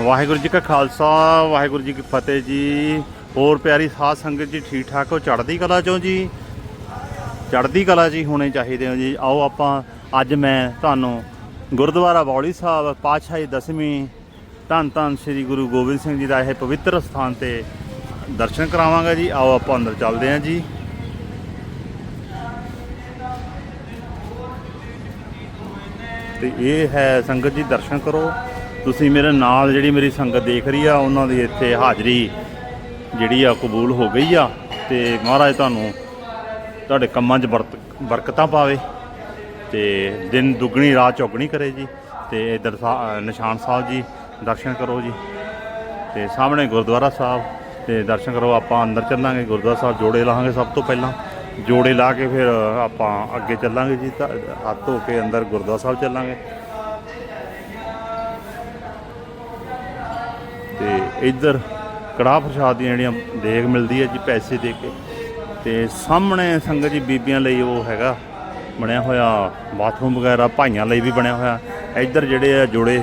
ਵਾਹਿਗੁਰੂ ਜੀ ਕਾ ਖਾਲਸਾ, ਵਾਹਿਗੁਰੂ ਜੀ ਕੀ ਫਤਿਹ ਜੀ। ਹੋਰ ਪਿਆਰੀ ਸਾਧ ਸੰਗਤ ਜੀ, ਠੀਕ ਠਾਕ ਹੋ? ਚੜ੍ਹਦੀ ਕਲਾ ਚੋਂ ਜੀ? ਚੜ੍ਹਦੀ ਕਲਾ ਜੀ ਹੋਣੇ ਚਾਹੀਦੇ ਹੋ ਜੀ। ਆਓ ਆਪਾਂ, ਅੱਜ ਮੈਂ ਤੁਹਾਨੂੰ ਗੁਰਦੁਆਰਾ ਬੌਲੀ ਸਾਹਿਬ, ਪਾਤਸ਼ਾਹੀ ਦਸਵੀਂ, ਧੰਨ ਧੰਨ ਸ੍ਰੀ ਗੁਰੂ ਗੋਬਿੰਦ ਸਿੰਘ ਜੀ ਦਾ ਇਹ ਪਵਿੱਤਰ ਸਥਾਨ ਤੇ ਦਰਸ਼ਨ ਕਰਾਵਾਂਗਾ ਜੀ। ਆਓ ਆਪਾਂ ਅੰਦਰ ਚੱਲਦੇ ਹਾਂ ਜੀ। ਤੇ ਇਹ ਹੈ ਸੰਗਤ ਜੀ, ਦਰਸ਼ਨ ਕਰੋ। ਤੁਸੀਂ ਮੇਰੇ ਨਾਲ ਜਿਹੜੀ ਮੇਰੀ ਸੰਗਤ ਦੇਖ ਰਹੀ ਆ, ਉਹਨਾਂ ਦੀ ਇੱਥੇ ਹਾਜ਼ਰੀ ਜਿਹੜੀ ਆ ਕਬੂਲ ਹੋ ਗਈ ਆ ਤੇ ਮਹਾਰਾਜ ਤੁਹਾਨੂੰ ਤੁਹਾਡੇ ਕੰਮਾਂ 'ਚ ਬਰਤ, ਬਰਕਤਾਂ ਪਾਵੇ ਤੇ ਦਿਨ ਦੁੱਗਣੀ, ਰਾਤ ਚੌਗਣੀ ਕਰੇ ਜੀ ਤੇ ਇਧਰ ਨਿਸ਼ਾਨ ਸਾਹਿਬ ਜੀ ਦਰਸ਼ਨ ਕਰੋ ਜੀ ਤੇ ਸਾਹਮਣੇ ਗੁਰਦੁਆਰਾ ਸਾਹਿਬ ਤੇ ਦਰਸ਼ਨ ਕਰੋ, ਆਪਾਂ ਅੰਦਰ ਚੱਲਾਂਗੇ, ਗੁਰਦੁਆਰਾ ਸਾਹਿਬ ਜੋੜੇ ਲਾਹਾਂਗੇ ਸਭ ਤੋਂ ਪਹਿਲਾਂ। ਜੋੜੇ ਲਾ ਕੇ ਫਿਰ ਆਪਾਂ ਅੱਗੇ ਚੱਲਾਂਗੇ ਜੀ, ਤਾਂ ਹੱਥ ਧੋ ਕੇ ਅੰਦਰ ਗੁਰਦੁਆਰਾ ਸਾਹਿਬ ਚੱਲਾਂਗੇ ਤੇ ਇੱਧਰ ਕੜਾਹ ਪ੍ਰਸ਼ਾਦ ਦੀਆਂ ਜਿਹੜੀਆਂ ਦੇਗ ਮਿਲਦੀ ਹੈ ਜੀ ਪੈਸੇ ਦੇ ਕੇ ਤੇ ਸਾਹਮਣੇ ਸੰਗਤ ਜੀ ਬੀਬੀਆਂ ਲਈ ਉਹ ਹੈਗਾ ਬਣਿਆ ਹੋਇਆ ਬਾਥਰੂਮ ਵਗੈਰਾ ਭਾਈਆਂ ਲਈ ਵੀ ਬਣਿਆ ਹੋਇਆ। ਇੱਧਰ ਜਿਹੜੇ ਆ ਜੋੜੇ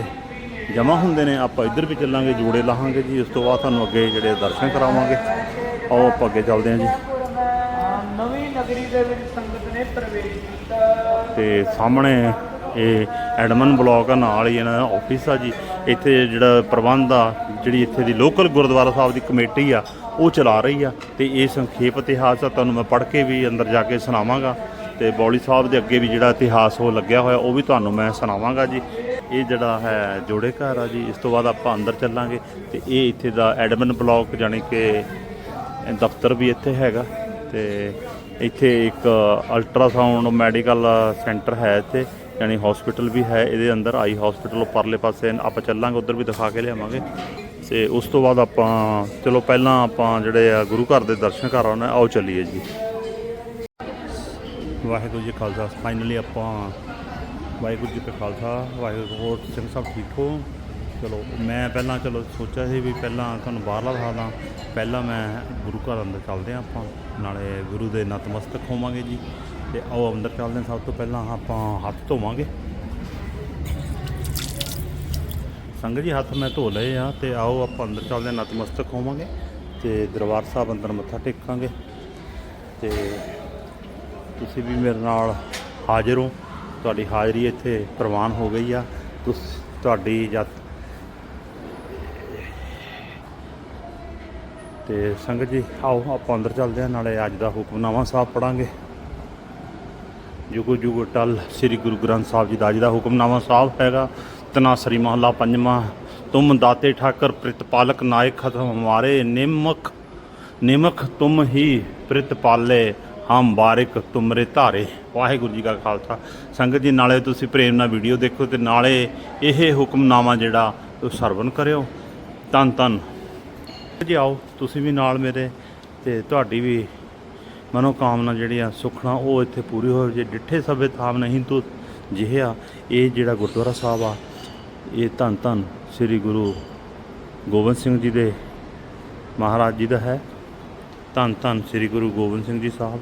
ਜਮਾ ਹੁੰਦੇ ਨੇ ਆਪਾਂ ਇੱਧਰ ਵੀ ਚੱਲਾਂਗੇ ਜੋੜੇ ਲਾਹਾਂਗੇ ਜੀ ਉਸ ਤੋਂ ਬਾਅਦ ਤੁਹਾਨੂੰ ਅੱਗੇ ਜਿਹੜੇ ਦਰਸ਼ਨ ਕਰਾਵਾਂਗੇ। ਆਓ ਆਪਾਂ ਅੱਗੇ ਚੱਲਦੇ ਹਾਂ ਜੀ। ਨਵੀਂ ਨਗਰੀ ਦੇ ਵਿੱਚ ਸੰਗਤ ਨੇ ਪ੍ਰਵੇਸ਼ ਕੀਤਾ। ਤੇ ਸਾਹਮਣੇ ਇਹ ਐਡਮਨ ਬਲਾਕ ਨਾਲ ਹੀ ਇਹਨਾਂ ਦਾ ਆਫਿਸ ਆ ਜੀ। ਇੱਥੇ ਜਿਹੜਾ ਪ੍ਰਬੰਧ ਆ, ਜਿਹੜੀ ਇੱਥੇ ਦੀ ਲੋਕਲ ਗੁਰਦੁਆਰਾ ਸਾਹਿਬ ਦੀ ਕਮੇਟੀ ਆ, ਉਹ ਚਲਾ ਰਹੀ ਆ ਤੇ ਇਹ ਸੰਖੇਪ ਇਤਿਹਾਸ ਆ, ਤੁਹਾਨੂੰ ਮੈਂ ਪੜ੍ਹ ਕੇ ਵੀ ਅੰਦਰ ਜਾ ਕੇ ਸੁਣਾਵਾਂਗਾ ਤੇ ਬੌਲੀ ਸਾਹਿਬ ਦੇ ਅੱਗੇ ਵੀ ਜਿਹੜਾ ਇਤਿਹਾਸ ਉਹ ਲੱਗਿਆ ਹੋਇਆ, ਉਹ ਵੀ ਤੁਹਾਨੂੰ ਮੈਂ ਸੁਣਾਵਾਂਗਾ ਜੀ। ਇਹ ਜਿਹੜਾ ਹੈ ਜੋੜੇ ਘਰ ਆ ਜੀ, ਇਸ ਤੋਂ ਬਾਅਦ ਆਪਾਂ ਅੰਦਰ ਚੱਲਾਂਗੇ ਤੇ ਇਹ ਇੱਥੇ ਦਾ ਐਡਮਨ ਬਲਾਕ ਜਾਣੀ ਕਿ ਦਫ਼ਤਰ ਵੀ ਇੱਥੇ ਹੈਗਾ ਤੇ ਇੱਥੇ ਇੱਕ ਅਲਟਰਾਸਾਊਂਡ ਮੈਡੀਕਲ ਸੈਂਟਰ ਹੈ ਇੱਥੇ। ਯਾਨੀ ਹਸਪੀਟਲ ਵੀ ਹੈ, ਇਹਦੇ ਅੰਦਰ ਆਈ ਹਸਪੀਟਲ ਪਰਲੇ ਪਾਸੇ। ਆਪਾਂ ਚੱਲਾਂਗੇ, ਉਧਰ ਵੀ ਦਿਖਾ ਕੇ ਲਿਆਵਾਂਗੇ। ਤੇ ਉਸ ਤੋਂ ਬਾਅਦ ਆਪਾਂ, ਚਲੋ ਪਹਿਲਾਂ ਆਪਾਂ ਜਿਹੜੇ ਆ ਗੁਰੂ ਘਰ ਦੇ ਦਰਸ਼ਨ ਕਰ ਆਉਣਾ, ਆਓ ਚੱਲੀਏ ਜੀ। ਵਾਹਿਗੁਰੂ ਜੀ ਖਾਲਸਾ ਫਾਈਨਲੀ ਆਪਾਂ ਵਾਹਿਗੁਰੂ ਜੀ ਕਾ ਖਾਲਸਾ, ਵਾਹਿਗੁਰੂ ਹੋਰ ਸਿੰਘ ਸਾਹਿਬ ਠੀਕ ਹੋ? ਚਲੋ, ਮੈਂ ਪਹਿਲਾਂ ਚਲੋ ਸੋਚਿਆ ਸੀ ਵੀ ਪਹਿਲਾਂ ਤੁਹਾਨੂੰ ਬਾਹਰਲਾ ਦਿਖਾਦਾ ਪਹਿਲਾਂ ਮੈਂ ਗੁਰੂ ਘਰ ਅੰਦਰ ਚੱਲਦੇ ਹਾਂ ਆਪਾਂ, ਨਾਲੇ ਗੁਰੂ ਦੇ ਨਤਮਸਤਕ ਹੋਵਾਂਗੇ ਜੀ। ਤੇ ਆਓ ਅੰਦਰ ਚੱਲਦੇ ਹਾਂ। ਸਭ ਤੋਂ ਪਹਿਲਾਂ ਆਪਾਂ ਹੱਥ ਧੋਵਾਂਗੇ। ਸੰਗਤ ਜੀ, ਹੱਥ ਮੈਂ ਧੋ ਲਏ ਆ ਤੇ ਆਓ ਆਪਾਂ ਅੰਦਰ ਚੱਲਦੇ ਹਾਂ, ਨਤਮਸਤਕ ਹੋਵਾਂਗੇ ਤੇ ਦਰਬਾਰ ਸਾਹਿਬ ਅੰਦਰ ਮੱਥਾ ਟੇਕਾਂਗੇ। ਤੇ ਤੁਸੀਂ ਵੀ ਮੇਰੇ ਨਾਲ ਹਾਜ਼ਰ ਹੋ। ਤੁਹਾਡੀ ਹਾਜ਼ਰੀ ਇੱਥੇ ਪ੍ਰਵਾਨ ਹੋ ਗਈ ਆ। ਤੁਸ, ਤੁਹਾਡੀ ਜਤ ਤੇ ਸੰਗਤ ਜੀ, ਆਓ ਆਪਾਂ ਅੰਦਰ ਚੱਲਦੇ ਹਾਂ, ਨਾਲੇ ਅੱਜ ਦਾ ਹੁਕਮਨਾਮਾ ਸਾਹਿਬ ਪੜਾਂਗੇ ਜੁਗੋ ਜੁਗੋ ਟਲ ਸ੍ਰੀ ਗੁਰੂ ਗ੍ਰੰਥ ਸਾਹਿਬ ਜੀ ਦਾ ਅੱਜ ਦਾ ਹੁਕਮਨਾਮਾ ਸਾਹਿਬ ਹੈਗਾ। ਤਨਾਸਰੀ ਮਹਲਾ ਪੰਜਵਾਂ। ਤੁਮ ਦਾਤੇ ਠਾਕਰ ਪ੍ਰਤਪਾਲਕ ਨਾਇਕ ਖਤਮ ਹਮਾਰੇ, ਨਿਮਕ ਨਿਮਕ ਤੁਮ ਹੀ ਪ੍ਰਤਪਾਲੇ ਹਮ ਬਾਰਿਕ ਤੁਮਰੇ ਧਾਰੇ। ਵਾਹਿਗੁਰੂ ਜੀ ਕਾ ਖਾਲਸਾ। ਸੰਗਤ ਜੀ, ਨਾਲੇ ਤੁਸੀਂ ਪ੍ਰੇਮ ਨਾਲ ਵੀਡੀਓ ਦੇਖੋ ਤੇ ਨਾਲੇ ਇਹ ਹੁਕਮਨਾਮਾ ਜਿਹੜਾ ਉਹ ਸਰਵਨ ਕਰਿਓ। ਤਨ ਤਨ ਜੀ ਆਓ, ਤੁਸੀਂ ਵੀ ਨਾਲ ਮੇਰੇ ਤੇ ਤੁਹਾਡੀ ਵੀ ਮਨੋਕਾਮਨਾ ਆ, ਸੁਖਣਾ ਉਹ ਇੱਥੇ ਪੂਰੀ ਹੋਵੇ। ਜੇ ਡਿੱਠੇ ਸਭੇ ਥਾਮ ਨਹੀਂ ਤੋ ਜਿਹਿਆ, ਇਹ ਜਿਹੜਾ ਗੁਰਦੁਆਰਾ ਸਾਹਿਬ ਆ, ਇਹ ਧੰਨ ਧੰਨ ਸ੍ਰੀ ਗੁਰੂ ਗੋਬਿੰਦ ਸਿੰਘ ਜੀ ਦੇ, ਮਹਾਰਾਜ ਜੀ ਦਾ ਹੈ। ਧੰਨ ਧੰਨ ਸ੍ਰੀ ਗੁਰੂ ਗੋਬਿੰਦ ਸਿੰਘ ਜੀ ਸਾਹਿਬ।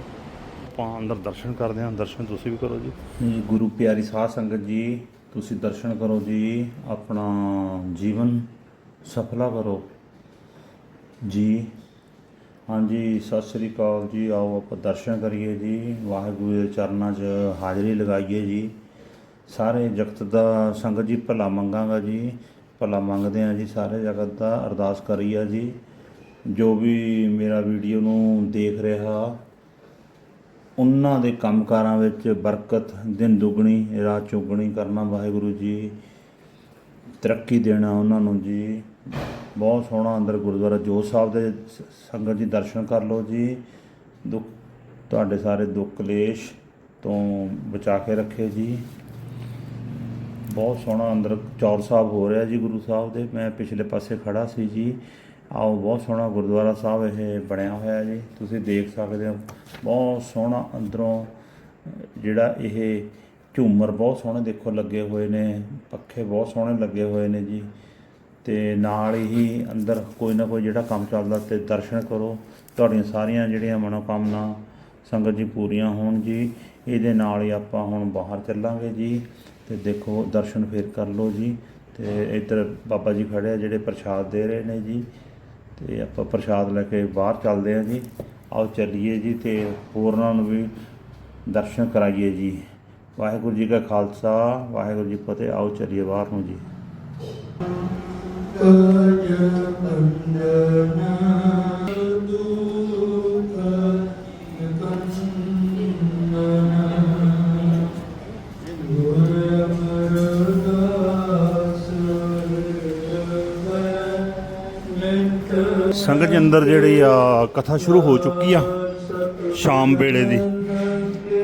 ਆਪਾਂ ਅੰਦਰ ਦਰਸ਼ਨ ਕਰਦੇ ਹਾਂ। ਦਰਸ਼ਨ ਤੁਸੀਂ ਵੀ ਕਰੋ ਜੀ। ਜੀ, ਗੁਰੂ ਪਿਆਰੀ ਸਾਧ ਸੰਗਤ ਜੀ, ਤੁਸੀਂ ਦਰਸ਼ਨ ਕਰੋ ਜੀ। ਆਪਣਾ ਜੀਵਨ ਸਫਲਾ ਕਰੋ। ਜੀ ਹਾਂਜੀ, ਸਤਿ ਸ੍ਰੀ ਅਕਾਲ ਜੀ। ਆਓ ਆਪਾਂ ਦਰਸ਼ਨ ਕਰੀਏ ਜੀ। ਵਾਹਿਗੁਰੂ ਦੇ ਚਰਨਾਂ 'ਚ ਹਾਜ਼ਰੀ ਲਗਾਈਏ ਜੀ। ਸਾਰੇ ਜਗਤ ਦਾ ਸੰਗਤ ਜੀ, ਭਲਾ ਮੰਗਾਂਗਾ ਜੀ। ਭਲਾ ਮੰਗਦੇ ਆ ਜੀ ਸਾਰੇ ਜਗਤ ਦਾ। ਅਰਦਾਸ ਕਰੀਏ ਜੀ। ਜੋ ਵੀ ਮੇਰਾ ਵੀਡੀਓ ਨੂੰ ਦੇਖ ਰਿਹਾ, ਉਹਨਾਂ ਦੇ ਕੰਮਕਾਰਾਂ ਵਿੱਚ ਬਰਕਤ, ਦਿਨ ਦੁਗਣੀ, ਰਾਤ ਚੌਗਣੀ ਕਰਨਾ ਵਾਹਿਗੁਰੂ ਜੀ। ਤਰੱਕੀ ਦੇਣਾ ਉਹਨਾਂ ਨੂੰ ਜੀ। ਬਹੁਤ ਸੋਹਣਾ ਅੰਦਰ ਗੁਰਦੁਆਰਾ ਜੋਤ ਸਾਹਿਬ ਦੇ ਸੰਗਤ ਜੀ ਦਰਸ਼ਨ ਕਰ ਲਓ ਜੀ। ਦੁੱਖ, ਤੁਹਾਡੇ ਸਾਰੇ ਦੁੱਖ ਕਲੇਸ਼ ਤੋਂ ਬਚਾ ਕੇ ਰੱਖੇ ਜੀ। ਬਹੁਤ ਸੋਹਣਾ ਅੰਦਰ ਚੌਰ ਸਾਹਿਬ ਹੋ ਰਿਹਾ ਜੀ ਗੁਰੂ ਸਾਹਿਬ ਦੇ। ਮੈਂ ਪਿਛਲੇ ਪਾਸੇ ਖੜਾ ਸੀ ਜੀ। ਆਓ, ਬਹੁਤ ਸੋਹਣਾ ਗੁਰਦੁਆਰਾ ਸਾਹਿਬ ਇਹ ਬਣਿਆ ਹੋਇਆ ਜੀ। ਤੁਸੀਂ ਦੇਖ ਸਕਦੇ ਹੋ, ਬਹੁਤ ਸੋਹਣਾ ਅੰਦਰੋਂ, ਜਿਹੜਾ ਇਹ ਝੂਮਰ ਬਹੁਤ ਸੋਹਣੇ ਦੇਖੋ ਲੱਗੇ ਹੋਏ ਨੇ, ਪੱਖੇ ਬਹੁਤ ਸੋਹਣੇ ਲੱਗੇ ਹੋਏ ਨੇ ਜੀ। ਤੇ ਨਾਲ ਹੀ ਅੰਦਰ ਕੋਈ ਨਾ ਕੋਈ ਜਿਹੜਾ ਕੰਮ ਚੱਲਦਾ ਤੇ ਦਰਸ਼ਨ ਕਰੋ। ਤੁਹਾਡੀਆਂ ਸਾਰੀਆਂ ਜਿਹੜੀਆਂ ਮਨੋਕਾਮਨਾ ਸੰਗਤ ਜੀ ਪੂਰੀਆਂ ਹੋਣ ਜੀ। ਇਹਦੇ ਨਾਲ ਹੀ ਆਪਾਂ ਹੁਣ ਬਾਹਰ ਚੱਲਾਂਗੇ ਜੀ ਤੇ ਦੇਖੋ ਦਰਸ਼ਨ ਫੇਰ ਕਰ ਲਓ ਜੀ। ਤੇ ਇੱਧਰ ਬਾਬਾ ਜੀ ਖੜੇ ਆ ਜਿਹੜੇ ਪ੍ਰਸ਼ਾਦ ਦੇ ਰਹੇ ਨੇ ਜੀ। ਤੇ ਆਪਾਂ ਪ੍ਰਸ਼ਾਦ ਲੈ ਕੇ ਬਾਹਰ ਚੱਲਦੇ ਆ ਜੀ। ਆਓ ਚੱਲੀਏ ਜੀ ਤੇ ਹੋਰਨਾਂ ਨੂੰ ਵੀ ਦਰਸ਼ਨ ਕਰਾਈਏ ਜੀ। ਵਾਹਿਗੁਰੂ ਜੀ ਕਾ ਖਾਲਸਾ, ਵਾਹਿਗੁਰੂ ਜੀ ਫਤਿਹ। ਆਓ ਚੱਲੀਏ ਬਾਹਰ ਨੂੰ ਜੀ। ਸੰਗਤ ਦੇ ਅੰਦਰ ਜਿਹੜੀ ਆ ਕਥਾ ਸ਼ੁਰੂ ਹੋ ਚੁੱਕੀ ਆ ਸ਼ਾਮ ਵੇਲੇ ਦੀ।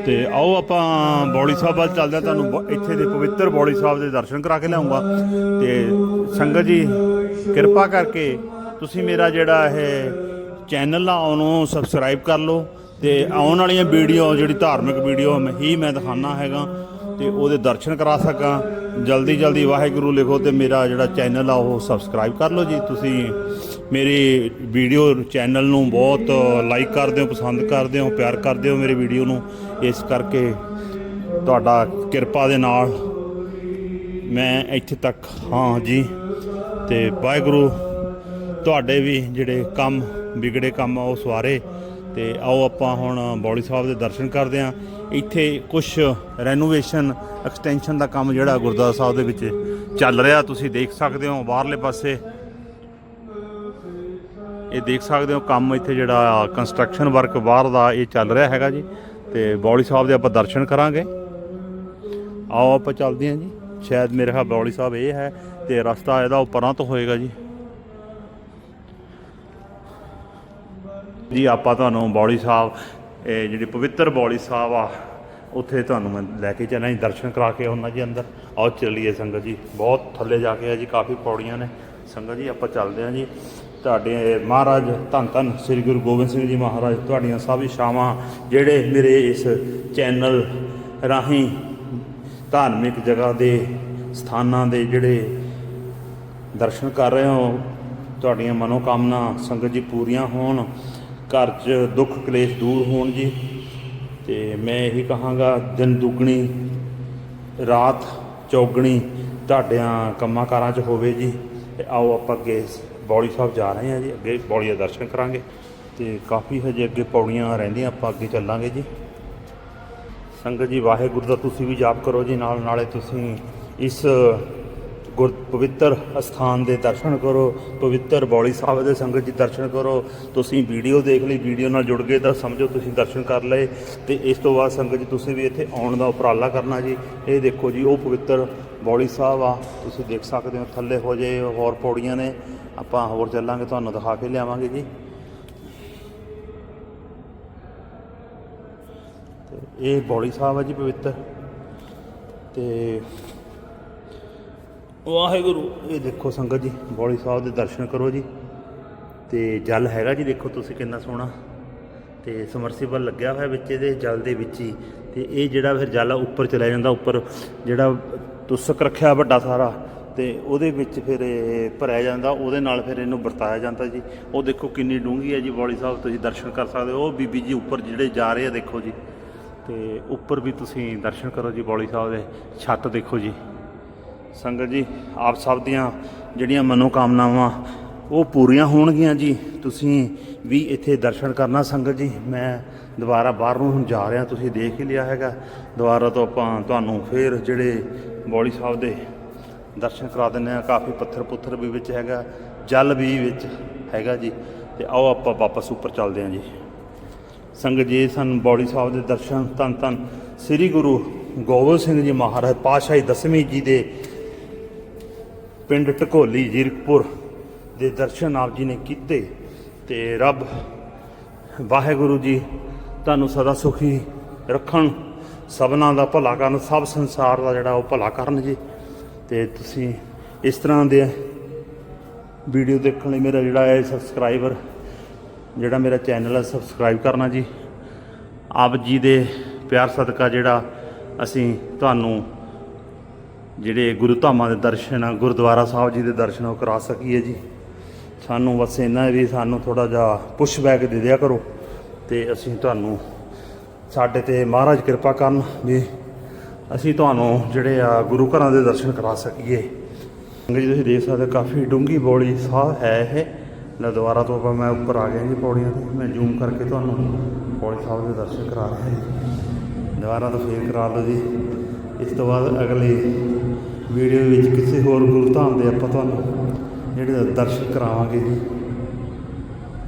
ਤੇ ਆਓ ਆਪਾਂ ਬੌਲੀ ਸਾਹਿਬ ਵੱਲ ਚੱਲਦੇ ਆ ਤੁਹਾਨੂੰ ਬ- ਇੱਥੇ ਦੇ ਪਵਿੱਤਰ ਬੌਲੀ ਸਾਹਿਬ ਦੇ ਦਰਸ਼ਨ ਕਰਾ ਕੇ ਲਿਆਉਂਗਾ। ਤੇ ਸੰਗਤ ਜੀ, ਕਿਰਪਾ ਕਰਕੇ ਤੁਸੀਂ ਮੇਰਾ ਜਿਹੜਾ ਇਹ ਚੈਨਲ ਆ, ਉਹਨੂੰ ਸਬਸਕ੍ਰਾਈਬ ਕਰ ਲਓ ਤੇ ਆਉਣ ਵਾਲੀਆਂ ਵੀਡੀਓ, ਜਿਹੜੀ ਧਾਰਮਿਕ ਵੀਡੀਓ ਹੀ ਮੈਂ ਦਿਖਾਣਾ ਹੈਗਾ ਤੇ ਉਹਦੇ ਦਰਸ਼ਨ ਕਰਾ ਸਕਾਂ। ਜਲਦੀ ਜਲਦੀ ਵਾਹਿਗੁਰੂ ਲਿਖੋ ਤੇ ਮੇਰਾ ਜਿਹੜਾ ਚੈਨਲ ਆ, ਉਹ ਸਬਸਕ੍ਰਾਈਬ ਕਰ ਲਓ ਜੀ। ਤੁਸੀਂ ਮੇਰੀ ਵੀਡੀਓ ਚੈਨਲ ਨੂੰ ਬਹੁਤ ਲਾਈਕ ਕਰਦੇ ਹੋ, ਪਸੰਦ ਕਰਦੇ ਹੋ, ਪਿਆਰ ਕਰਦੇ ਹੋ ਮੇਰੀ ਵੀਡੀਓ ਨੂੰ, ਇਸ ਕਰਕੇ ਤੁਹਾਡਾ ਕਿਰਪਾ ਦੇ ਨਾਲ ਮੈਂ ਇੱਥੇ ਤੱਕ, ਹਾਂ ਜੀ, ਤੇ ਵਾਹਿਗੁਰੂ ਤੁਹਾਡੇ ਵੀ ਜਿਹੜੇ ਕੰਮ, ਵਿਗੜੇ ਕੰਮ ਆ, ਉਹ ਸਵਾਰੇ, ਤੇ ਆਓ ਆਪਾਂ ਹੁਣ ਬੌਲੀ ਸਾਹਿਬ ਦੇ ਦਰਸ਼ਨ ਕਰਦੇ ਹਾਂ। ਇੱਥੇ ਕੁਝ ਰੈਨੋਵੇਸ਼ਨ ਐਕਸਟੈਂਸ਼ਨ ਦਾ ਕੰਮ ਜਿਹੜਾ ਗੁਰਦੁਆਰਾ ਸਾਹਿਬ ਦੇ ਵਿੱਚ ਚੱਲ ਰਿਹਾ, ਤੁਸੀਂ ਦੇਖ ਸਕਦੇ ਹੋ, ਬਾਹਰਲੇ ਪਾਸੇ ਇਹ ਦੇਖ ਸਕਦੇ ਹੋ ਕੰਮ ਇੱਥੇ ਜਿਹੜਾ ਕੰਸਟਰਕਸ਼ਨ ਵਰਕ ਬਾਹਰ ਦਾ ਇਹ ਚੱਲ ਰਿਹਾ ਹੈਗਾ ਜੀ ਤੇ ਬੌਲੀ ਸਾਹਿਬ ਦੇ ਆਪਾਂ ਦਰਸ਼ਨ ਕਰਾਂਗੇ। ਆਓ ਆਪਾਂ ਚੱਲਦੇ ਹਾਂ ਜੀ। ਸ਼ਾਇਦ ਮੇਰੇ ਖਿਆਲ ਬੌਲੀ ਸਾਹਿਬ ਇਹ ਹੈ ਤੇ ਰਸਤਾ ਇਹਦਾ ਉੱਪਰਾਂ ਤੋਂ ਹੋਏਗਾ ਜੀ। ਜੀ ਆਪਾਂ ਤੁਹਾਨੂੰ ਬੌਲੀ ਸਾਹਿਬ, ਇਹ ਜਿਹੜੀ ਪਵਿੱਤਰ ਬੌਲੀ ਸਾਹਿਬ ਆ, ਉੱਥੇ ਤੁਹਾਨੂੰ ਮੈਂ ਲੈ ਕੇ ਚੱਲਾਂ ਜੀ, ਦਰਸ਼ਨ ਕਰਾ ਕੇ ਉਹਨਾਂ ਜੀ ਅੰਦਰ। ਆਓ ਚੱਲੀਏ ਸੰਗਤ ਜੀ, ਬਹੁਤ ਥੱਲੇ ਜਾ ਕੇ ਆ ਜੀ, ਕਾਫੀ ਪੌੜੀਆਂ ਨੇ। ਸੰਗਤ ਜੀ ਆਪਾਂ ਚੱਲਦੇ ਹਾਂ ਜੀ। ਤੁਹਾਡੇ ਮਹਾਰਾਜ ਧੰਨ ਧੰਨ ਸ੍ਰੀ ਗੁਰੂ ਗੋਬਿੰਦ ਸਿੰਘ ਜੀ ਮਹਾਰਾਜ, ਤੁਹਾਡੀਆਂ ਸਭ ਇਸ਼ਾਵਾਂ ਜਿਹੜੇ ਮੇਰੇ ਇਸ ਚੈਨਲ ਰਾਹੀਂ ਧਾਰਮਿਕ ਜਗ੍ਹਾ ਦੇ ਸਥਾਨਾਂ ਦੇ ਜਿਹੜੇ ਦਰਸ਼ਨ ਕਰ ਰਹੇ ਹੋ, ਤੁਹਾਡੀਆਂ ਮਨੋਕਾਮਨਾ ਸੰਗਤ ਜੀ ਪੂਰੀਆਂ ਹੋਣ, ਘਰ 'ਚ ਦੁੱਖ ਕਲੇਸ਼ ਦੂਰ ਹੋਣ ਜੀ। ਤੇ ਮੈਂ ਇਹੀ ਕਹਾਂਗਾ, ਦਿਨ ਦੁੱਗਣੀ, ਰਾਤ ਚੌਗਣੀ, ਤੁਹਾਡਿਆਂ ਕੰਮਾਂ ਕਾਰਾਂ 'ਚ ਹੋਵੇ ਜੀ, ਤੇ ਆਓ ਆਪਾਂ ਅੱਗੇ ਬੌਲੀ ਸਾਹਿਬ ਜਾ ਰਹੇ ਹਾਂ ਜੀ, ਅੱਗੇ ਬੌਲੀ ਦੇ ਦਰਸ਼ਨ ਕਰਾਂਗੇ ਤੇ ਕਾਫੀ ਹਜੇ ਅੱਗੇ ਪੌੜੀਆਂ ਰਹਿੰਦੀਆਂ, ਆਪਾਂ ਅੱਗੇ ਚੱਲਾਂਗੇ ਜੀ। ਸੰਗਤ ਜੀ, ਵਾਹਿਗੁਰੂ ਦਾ ਤੁਸੀਂ ਵੀ ਜਾਪ ਕਰੋ ਜੀ, ਨਾਲ ਨਾਲੇ ਤੁਸੀਂ ਇਸ ਗੁਰ ਪਵਿੱਤਰ ਅਸਥਾਨ ਦੇ ਦਰਸ਼ਨ ਕਰੋ, ਪਵਿੱਤਰ ਬੌਲੀ ਸਾਹਿਬ ਦੇ ਸੰਗਤ ਜੀ ਦਰਸ਼ਨ ਕਰੋ, ਤੁਸੀਂ ਵੀਡੀਓ ਦੇਖ ਲਈ, ਵੀਡੀਓ ਨਾਲ ਜੁੜ ਗਏ ਤਾਂ ਸਮਝੋ ਤੁਸੀਂ ਦਰਸ਼ਨ ਕਰ ਲਏ ਤੇ ਇਸ ਤੋਂ ਬਾਅਦ ਸੰਗਤ ਜੀ, ਤੁਸੀਂ ਵੀ ਇੱਥੇ ਆਉਣ ਦਾ ਉਪਰਾਲਾ ਕਰਨਾ ਜੀ। ਇਹ ਦੇਖੋ ਜੀ, ਉਹ ਪਵਿੱਤਰ ਬੌਲੀ ਸਾਹਿਬ ਆ ਤੁਸੀਂ ਦੇਖ ਸਕਦੇ ਹੋ ਥੱਲੇ ਹੋ ਜੇ ਹੋਰ ਪੌੜੀਆਂ ਨੇ। ਆਪਾਂ ਹੋਰ ਚੱਲਾਂਗੇ ਤੁਹਾਨੂੰ ਦਿਖਾ ਕੇ ਲਿਆਵਾਂਗੇ ਜੀ। ਤੇ ਇਹ ਬੌਲੀ ਸਾਹਿਬ ਹੈ ਜੀ ਪਵਿੱਤਰ। ਤੇ ਵਾਹਿਗੁਰੂ। ਇਹ ਦੇਖੋ ਸੰਗਤ ਜੀ ਬੌਲੀ ਸਾਹਿਬ ਦੇ ਦਰਸ਼ਨ ਕਰੋ ਜੀ। ਤੇ ਜਲ ਹੈਗਾ ਜੀ ਦੇਖੋ ਤੁਸੀਂ ਕਿੰਨਾ ਸੋਹਣਾ। ਤੇ ਸਮਰਸੀਬਲ ਲੱਗਿਆ ਹੋਇਆ ਵਿੱਚ, ਇਹਦੇ ਜਲ ਦੇ ਵਿੱਚ ਹੀ। ਤੇ ਇਹ ਜਿਹੜਾ ਫਿਰ ਜਲ ਉੱਪਰ ਚਲਾ ਜਾਂਦਾ, ਉੱਪਰ ਜਿਹੜਾ ਤੁਸਕ ਰੱਖਿਆ ਵੱਡਾ ਸਾਰਾ, ਤੇ ਉਹਦੇ ਵਿੱਚ ਫਿਰ ਇਹ ਭਰਿਆ ਜਾਂਦਾ, ਉਹਦੇ ਨਾਲ ਫਿਰ ਇਹਨੂੰ ਵਰਤਾਇਆ ਜਾਂਦਾ ਜੀ। ਉਹ ਦੇਖੋ ਕਿੰਨੀ ਡੂੰਘੀ ਹੈ ਜੀ, ਬੌਲੀ ਸਾਹਿਬ, ਤੁਸੀਂ ਦਰਸ਼ਨ ਕਰ ਸਕਦੇ ਹੋ। ਉਹ ਬੀਬੀ ਜੀ ਉੱਪਰ ਜਿਹੜੇ ਜਾ ਰਹੇ ਆ, ਦੇਖੋ ਜੀ। ਤੇ ਉੱਪਰ ਵੀ ਤੁਸੀਂ ਦਰਸ਼ਨ ਕਰੋ ਜੀ, ਬੌਲੀ ਸਾਹਿਬ ਦੇ ਛੱਤ ਦੇਖੋ ਜੀ। ਸੰਗਤ ਜੀ, ਆਪ ਸਭ ਦੀਆਂ ਜਿਹੜੀਆਂ ਮਨੋਕਾਮਨਾਵਾਂ ਉਹ ਪੂਰੀਆਂ ਹੋਣਗੀਆਂ ਜੀ। ਤੁਸੀਂ ਵੀ ਇੱਥੇ ਦਰਸ਼ਨ ਕਰਨਾ ਸੰਗਤ ਜੀ। ਮੈਂ ਦੁਬਾਰਾ ਬਾਹਰ ਨੂੰ ਹੁਣ ਜਾ ਰਿਹਾ, ਤੁਸੀਂ ਦੇਖ ਹੀ ਲਿਆ ਹੈਗਾ। ਦੁਬਾਰਾ ਤੋਂ ਆਪਾਂ ਤੁਹਾਨੂੰ ਫੇਰ ਜਿਹੜੇ ਬੌਲੀ ਸਾਹਿਬ ਦੇ ਦਰਸ਼ਨ ਕਰਾ ਦਿੰਦੇ ਆ ਕਾਫੀ ਪੱਥਰ ਪੁੱਥਰ ਵੀ ਵਿੱਚ ਹੈਗਾ, ਜਲ ਵੀ ਵਿੱਚ ਹੈਗਾ ਜੀ। ਤੇ ਆਓ ਆਪਾਂ ਵਾਪਸ ਉੱਪਰ ਚੱਲਦੇ ਹਾਂ ਜੀ। ਸੰਗਤ ਜੀ, ਸਨ ਬੌਲੀ ਸਾਹਿਬ ਦੇ ਦਰਸ਼ਨ ਧੰਨ ਧੰਨ ਸ੍ਰੀ ਗੁਰੂ ਗੋਬਿੰਦ ਸਿੰਘ ਜੀ ਮਹਾਰਾਜ ਪਾਤਸ਼ਾਹੀ ਦਸਵੀਂ ਜੀ ਦੇ ਪਿੰਡ ਟਕੋਲੀ ਜੀਰਕਪੁਰ ਦੇ ਦਰਸ਼ਨ ਆਪ ਜੀ ਨੇ ਕੀਤੇ ਤੇ ਰੱਬ ਵਾਹਿਗੁਰੂ ਜੀ ਤੁਹਾਨੂੰ ਸਦਾ ਸੁਖੀ ਰੱਖਣ। ਸਭਨਾਂ ਦਾ ਭਲਾ ਕਰਨ, ਸਭ ਸੰਸਾਰ ਦਾ ਜਿਹੜਾ ਉਹ ਭਲਾ ਕਰਨ ਜੀ। ਤੇ ਤੁਸੀਂ ਇਸ ਤਰ੍ਹਾਂ ਦੇ ਵੀਡੀਓ ਦੇਖਣ ਲਈ ਮੇਰਾ ਜਿਹੜਾ ਹੈ ਸਬਸਕ੍ਰਾਈਬਰ, ਜਿਹੜਾ ਮੇਰਾ ਚੈਨਲ ਹੈ, ਸਬਸਕ੍ਰਾਈਬ ਕਰਨਾ ਜੀ। ਆਪ ਜੀ ਦੇ ਪਿਆਰ ਸਦਕਾ ਜਿਹੜਾ ਅਸੀਂ ਤੁਹਾਨੂੰ ਜਿਹੜੇ ਗੁਰੂ ਧਾਮਾਂ ਦੇ ਦਰਸ਼ਨ ਆ, ਗੁਰਦੁਆਰਾ ਸਾਹਿਬ ਜੀ ਦੇ ਦਰਸ਼ਨ ਉਹ ਕਰਾ ਸਕੀਏ ਜੀ। ਸਾਨੂੰ ਬਸ ਇਹਨਾਂ ਵੀ ਸਾਨੂੰ ਥੋੜਾ ਜਿਹਾ ਪੁਸ਼ ਬੈਕ ਦੇ ਦਿਆ ਕਰੋ ਤੇ ਅਸੀਂ ਤੁਹਾਨੂੰ ਸਾਡੇ ਤੇ ਮਹਾਰਾਜ ਕਿਰਪਾ ਕਰਨ ਵੀ ਅਸੀਂ ਤੁਹਾਨੂੰ ਜਿਹੜੇ ਆ ਗੁਰੂ ਘਰਾਂ ਦੇ ਦਰਸ਼ਨ ਕਰਾ ਸਕੀਏ। ਜੀ, ਤੁਸੀਂ ਦੇਖ ਸਕਦੇ ਕਾਫੀ ਡੂੰਘੀ ਬੋਲੀ ਸਾਹ ਹੈ ਇਹ। ਲੈ ਦੁਬਾਰਾ ਤੋਂ ਆਪਾਂ ਮੈਂ ਉੱਪਰ ਆ ਗਿਆ ਜੀ ਪੌੜੀਆਂ ਤੇ। ਮੈਂ ਜ਼ੂਮ ਕਰਕੇ ਤੁਹਾਨੂੰ ਪੌੜੀ ਸਾਹਿਬ ਦੇ ਦਰਸ਼ਨ ਕਰਾ ਰਿਹਾ ਜੀ। ਦੁਬਾਰਾ ਤੋਂ ਫੇਰ ਕਰਾ ਲਓ ਜੀ। ਇਸ ਤੋਂ ਬਾਅਦ ਅਗਲੀ ਵੀਡੀਓ ਵਿੱਚ ਕਿਸੇ ਹੋਰ ਗੁਰੂ ਧਾਮ ਦੇ ਆਪਾਂ ਤੁਹਾਨੂੰ ਜਿਹੜੇ ਦਰਸ਼ਨ ਕਰਾਵਾਂਗੇ ਜੀ।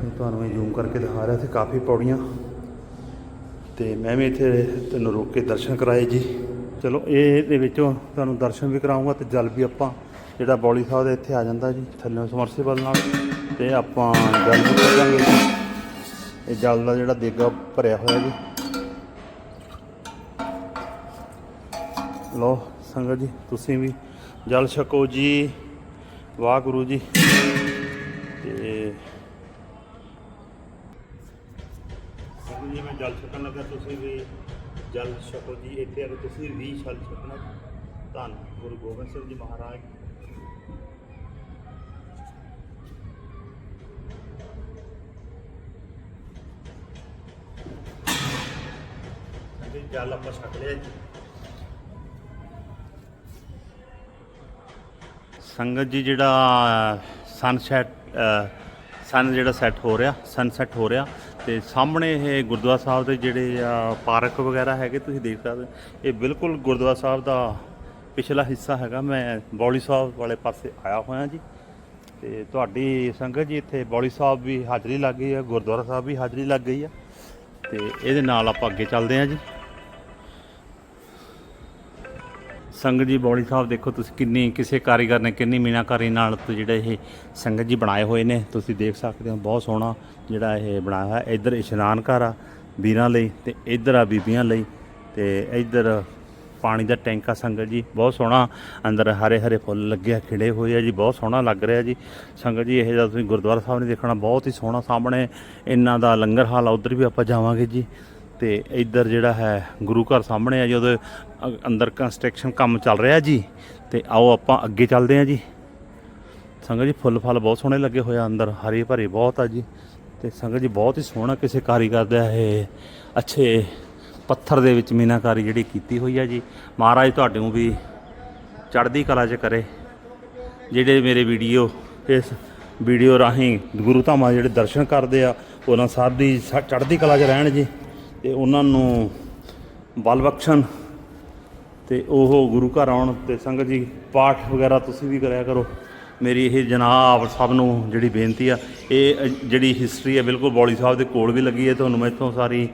ਇਹ ਤੁਹਾਨੂੰ ਮੈਂ ਜ਼ੂਮ ਕਰਕੇ ਦਿਖਾ ਰਿਹਾ ਇੱਥੇ ਕਾਫੀ ਪੌੜੀਆਂ। ਤੇ ਮੈਂ ਵੀ ਇੱਥੇ ਤੈਨੂੰ ਰੋਕ ਕੇ ਦਰਸ਼ਨ ਕਰਾਏ ਜੀ। ਚਲੋ, ਇਹ ਦੇ ਵਿੱਚੋਂ ਤੁਹਾਨੂੰ ਦਰਸ਼ਨ ਵੀ ਕਰਾਉਂਗਾ ਤੇ ਜਲ ਵੀ ਆਪਾਂ, ਜਿਹੜਾ ਬੌਲੀ ਸਾਹਿਬ ਦੇ ਇੱਥੇ ਆ ਜਾਂਦਾ ਜੀ, ਥੱਲੇ ਸਮਰਸੀਬਲ ਨਾਲ। ਤੇ ਆਪਾਂ ਜਲ ਵੀ ਕੱਢਾਂਗੇ ਇਹ ਜਲ ਦਾ ਜਿਹੜਾ ਦੇਗਾ ਭਰਿਆ ਹੋਇਆ ਜੀ। ਲੋ ਸੰਗਤ ਜੀ, ਤੁਸੀਂ ਵੀ ਜਲ ਛਕੋ ਜੀ। ਵਾਹਿਗੁਰੂ ਜੀ। ਤੇ ਸੰਗਤ ਜੀ, ਮੈਂ ਜਲ ਛਕਣ ਲੱਗਾ। ਤੁਸੀਂ ਵੀ ਜਲ ਛਕੋ ਜੀ। ਇੱਥੇ ਆ ਕੇ ਤੁਸੀਂ ਵੀ ਜਲ ਛਕਣਾ। ਧੰਨ ਗੁਰੂ ਗੋਬਿੰਦ ਸਿੰਘ ਜੀ ਮਹਾਰਾਜ। ਜਲ ਆਪਾਂ ਛਕ ਲਿਆ ਜੀ। ਸੰਗਤ ਜੀ ਜਿਹੜਾ ਸਨਸੈਟ ਸਨ ਜਿਹੜਾ ਸੈੱਟ ਹੋ ਰਿਹਾ ਸਨਸੈਟ ਹੋ ਰਿਹਾ, ਤੇ ਸਾਹਮਣੇ ਇਹ ਗੁਰਦੁਆਰਾ ਸਾਹਿਬ ਦੇ ਜਿਹੜੇ ਆ ਪਾਰਕ ਵਗੈਰਾ ਹੈਗੇ, ਤੁਸੀਂ ਦੇਖ ਸਕਦੇ ਇਹ ਬਿਲਕੁਲ ਗੁਰਦੁਆਰਾ ਸਾਹਿਬ ਦਾ ਪਿਛਲਾ ਹਿੱਸਾ ਹੈਗਾ। ਮੈਂ ਬੌਲੀ ਸਾਹਿਬ ਵਾਲੇ ਪਾਸੇ ਆਇਆ ਹੋਇਆ ਜੀ। ਤੇ ਤੁਹਾਡੀ ਸੰਗਤ ਜੀ ਇੱਥੇ ਬੌਲੀ ਸਾਹਿਬ ਵੀ ਹਾਜ਼ਰੀ ਲੱਗ ਗਈ ਆ ਗੁਰਦੁਆਰਾ ਸਾਹਿਬ ਵੀ ਹਾਜ਼ਰੀ ਲੱਗ ਗਈ ਆ ਤੇ ਇਹਦੇ ਨਾਲ ਆਪਾਂ ਅੱਗੇ ਚੱਲਦੇ ਹਾਂ ਜੀ। ਸੰਗਤ ਜੀ, ਬੌਲੀ ਸਾਹਿਬ ਦੇਖੋ ਤੁਸੀਂ ਕਿੰਨੀ, ਕਿਸੇ ਕਾਰੀਗਰ ਨੇ ਕਿੰਨੀ ਮੀਨਾਕਾਰੀ ਨਾਲ ਤੇ ਜਿਹੜੇ ਇਹ ਸੰਗਤ ਜੀ ਬਣਾਏ ਹੋਏ ਨੇ। ਤੁਸੀਂ ਦੇਖ ਸਕਦੇ ਹੋ, ਬਹੁਤ ਸੋਹਣਾ ਜਿਹੜਾ ਇਹ ਬਣਾਇਆ ਹੈ ਇੱਧਰ ਇਸ਼ਨਾਨ ਘਰ ਆ ਵੀਰਾਂ ਲਈ ਤੇ ਇੱਧਰ ਆ ਬੀਬੀਆਂ ਲਈ ਤੇ ਇੱਧਰ ਪਾਣੀ ਦਾ ਟੈਂਕ ਆ ਸੰਗਤ ਜੀ। ਬਹੁਤ ਸੋਹਣਾ ਅੰਦਰ ਹਰੇ ਹਰੇ ਫੁੱਲ ਲੱਗੇ ਆ, ਖਿੜੇ ਹੋਏ ਆ ਜੀ, ਬਹੁਤ ਸੋਹਣਾ ਲੱਗ ਰਿਹਾ ਜੀ। ਸੰਗਤ ਜੀ, ਇਹ ਜਦ ਤੁਸੀਂ ਗੁਰਦੁਆਰਾ ਸਾਹਿਬ ਨੇ ਦੇਖਣਾ, ਬਹੁਤ ਹੀ ਸੋਹਣਾ ਸਾਹਮਣੇ ਇਹਨਾਂ ਦਾ ਲੰਗਰ ਹਾਲ ਆ, ਉਧਰ ਵੀ ਆਪਾਂ ਜਾਵਾਂਗੇ ਜੀ। ਤੇ ਇੱਧਰ ਜਿਹੜਾ ਹੈ ਗੁਰੂ ਘਰ ਸਾਹਮਣੇ ਆ ਜੀ, ਉਹਦੇ ਅੰਦਰ ਕੰਸਟਰਕਸ਼ਨ ਕੰਮ ਚੱਲ ਰਿਹਾ ਜੀ। ਤੇ ਆਓ ਆਪਾਂ ਅੱਗੇ ਚੱਲਦੇ ਹਾਂ ਜੀ। ਸੰਗਤ ਜੀ, ਫੁੱਲ ਫਲ ਬਹੁਤ ਸੋਹਣੇ ਲੱਗੇ ਹੋਏ ਆ ਅੰਦਰ। ਹਰੇ ਭਰੇ ਬਹੁਤ ਆ ਜੀ। ਤੇ ਸੰਗਤ ਜੀ, ਬਹੁਤ ਹੀ ਸੋਹਣਾ ਕਿਸੇ ਕਾਰੀਗਰ ਦਾ ਇਹ ਅੱਛੇ ਪੱਥਰ ਦੇ ਵਿੱਚ ਮੀਨਾਕਾਰੀ ਜਿਹੜੀ ਕੀਤੀ ਹੋਈ ਆ ਜੀ। ਮਹਾਰਾਜ ਤੁਹਾਡੇ ਨੂੰ ਵੀ ਚੜ੍ਹਦੀ ਕਲਾ 'ਚ ਕਰੇ। ਜਿਹੜੇ ਮੇਰੇ ਵੀਡੀਓ, ਇਸ ਵੀਡੀਓ ਰਾਹੀਂ ਗੁਰੂ ਧਾਮਾਂ ਦੇ ਜਿਹੜੇ ਦਰਸ਼ਨ ਕਰਦੇ ਆ, ਉਹਨਾਂ ਸਭ ਦੀ ਸ- ਚੜ੍ਹਦੀ ਕਲਾ 'ਚ ਰਹਿਣ ਜੀ। ਤੇ ਉਹਨਾਂ ਨੂੰ ਬਲ ਬਖਸ਼ਣ ਤੇ ਉਹ ਗੁਰੂ ਘਰ ਆਉਣ ਤੇ ਸੰਗਤ ਜੀ, ਪਾਠ ਵਗੈਰਾ ਤੁਸੀਂ ਵੀ ਕਰਿਆ ਕਰੋ। ਮੇਰੀ ਇਹ ਜਨਾਬ ਸਭ ਨੂੰ ਜਿਹੜੀ ਬੇਨਤੀ ਆ, ਇਹ ਜਿਹੜੀ ਹਿਸਟਰੀ ਹੈ ਬਿਲਕੁਲ ਬੌਲੀ ਸਾਹਿਬ ਦੇ ਕੋਲ ਵੀ ਲੱਗੀ ਹੈ, ਤੁਹਾਨੂੰ ਮੈਂ ਇੱਥੋਂ ਸਾਰੀ